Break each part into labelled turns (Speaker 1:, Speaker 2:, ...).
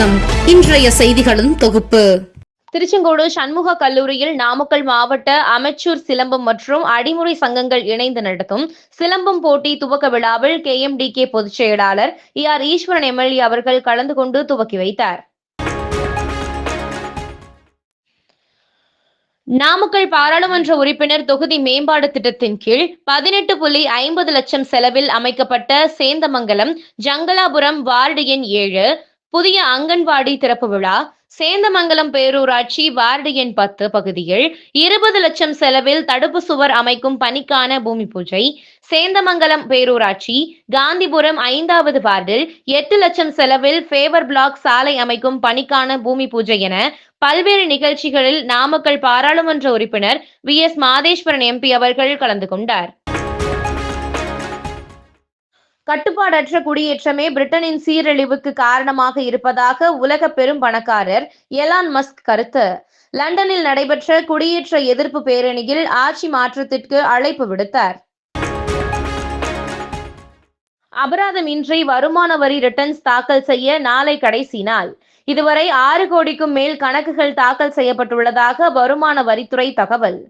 Speaker 1: வணக்கம். இன்றைய செய்திகளின் தொகுப்பு.
Speaker 2: திருச்செங்கோடு சண்முக கல்லூரியில் நாமக்கல் மாவட்ட அமைச்சூர் சிலம்பம் மற்றும் அடிமுறை சங்கங்கள் இணைந்து நடத்தும் சிலம்பம் போட்டி துவக்க விழாவில் கே எம் டி கே பொதுச் செயலாளர் இ ஆர் ஈஸ்வரன் எம்எல்ஏ அவர்கள் கலந்து கொண்டு துவக்கி வைத்தார். நாமக்கல் பாராளுமன்ற உறுப்பினர் தொகுதி மேம்பாடு திட்டத்தின் கீழ் பதினெட்டு புள்ளி ஐம்பது லட்சம் செலவில் அமைக்கப்பட்ட சேந்தமங்கலம் ஜங்கலாபுரம் வார்டு எண் ஏழு புதிய அங்கன்வாடி திறப்பு விழா சேந்தமங்கலம் பேரூராட்சி வார்டு எண் பத்து பகுதியில் இருபது லட்சம் செலவில் தடுப்பு சுவர் அமைக்கும் பணிக்கான பூமி பூஜை சேந்தமங்கலம் பேரூராட்சி காந்திபுரம் ஐந்தாவது வார்டில் எட்டு லட்சம் செலவில் ஃபேவர் பிளாக் சாலை அமைக்கும் பணிக்கான பூமி பூஜை என பல்வேறு நிகழ்ச்சிகளில் நாமக்கல் பாராளுமன்ற உறுப்பினர் வி எஸ் மாதேஸ்வரன் எம்பி அவர்கள் கலந்து கொண்டார். கட்டுப்பாடற்ற குடியேற்றமே பிரிட்டனின் சீரழிவுக்கு காரணமாக இருப்பதாக உலக பெரும் பணக்காரர் எலான் மஸ்க் கருத்து. லண்டனில் நடைபெற்ற குடியேற்ற எதிர்ப்பு பேரணியில் ஆட்சி மாற்றத்திற்கு அழைப்பு விடுத்தார். அபராதமின்றி வருமான வரி ரிட்டர்ன்ஸ் தாக்கல் செய்ய நாளை கடைசி நாள். இதுவரை ஆறு கோடிக்கும் மேல் கணக்குகள் தாக்கல் செய்யப்பட்டுள்ளதாக வருமான வரித்துறை தகவல்.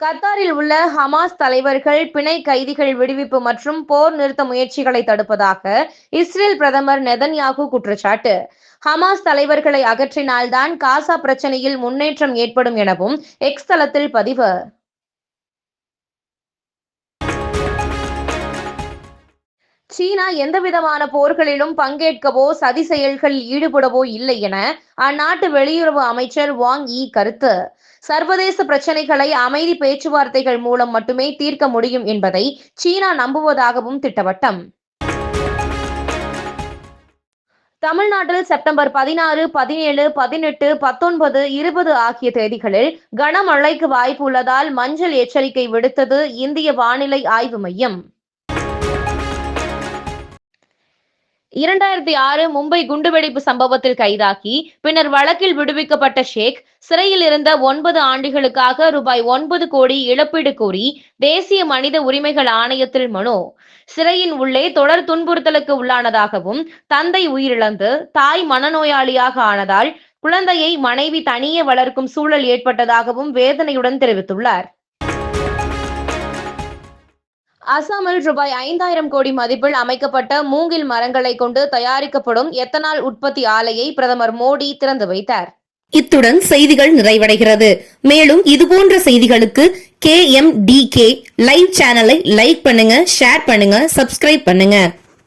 Speaker 2: கத்தாரில் உள்ள ஹமாஸ் தலைவர்கள் பிணை கைதிகள் விடுவிப்பு மற்றும் போர் நிறுத்த முயற்சிகளை தடுப்பதாக இஸ்ரேல் பிரதமர் நெதன்யாகு குற்றச்சாட்டு. ஹமாஸ் தலைவர்களை அகற்றினால்தான் காசா பிரச்சனையில் முன்னேற்றம் ஏற்படும் எனவும் எக்ஸ் தளத்தில் பதிவு. சீனா எந்தவிதமான போர்களிலும் பங்கேற்கவோ சதி செயல்களில் ஈடுபடவோ இல்லை என அந்நாட்டு வெளியுறவு அமைச்சர் வாங் இ கருத்து. சர்வதேச பிரச்சனைகளை அமைதி பேச்சுவார்த்தைகள் மூலம் மட்டுமே தீர்க்க முடியும் என்பதை சீனா நம்புவதாகவும் திட்டவட்டம். தமிழ்நாட்டில் செப்டம்பர் பதினாறு பதினேழு பதினெட்டு பத்தொன்பது இருபது ஆகிய தேதிகளில் கனமழைக்கு வாய்ப்பு உள்ளதால் மஞ்சள் எச்சரிக்கை விடுத்தது இந்திய வானிலை ஆய்வு மையம். இரண்டாயிரத்தி ஆறு மும்பை குண்டுவெடிப்பு சம்பவத்தில் கைதாகி பின்னர் வழக்கில் விடுவிக்கப்பட்ட ஷேக் சிறையில் இருந்த ஒன்பது ஆண்டுகளுக்காக ரூபாய் ஒன்பது கோடி இழப்பீடு கோரி தேசிய மனித உரிமைகள் ஆணையத்தில் மனு. சிறையின் உள்ளே தொடர் துன்புறுத்தலுக்கு உள்ளானதாகவும் தந்தை உயிரிழந்து தாய் மனநோயாளியாக ஆனதால் குழந்தையை மனைவி தனியே வளர்க்கும் சூழல் ஏற்பட்டதாகவும் வேதனையுடன் தெரிவித்துள்ளார். அசாமில் ரூபாய் ஐந்தாயிரம் கோடி மதிப்பில் அமைக்கப்பட்ட மூங்கில் மரங்களை கொண்டு தயாரிக்கப்படும் எத்தனால் உற்பத்தி ஆலையை பிரதமர் மோடி திறந்து வைத்தார்.
Speaker 1: இத்துடன் செய்திகள் நிறைவடைகிறது. மேலும் இதுபோன்ற செய்திகளுக்கு K M T K live சேனலை லைக் பண்ணுங்க ஷேர் பண்ணுங்க சப்ஸ்கிரைப் பண்ணுங்க.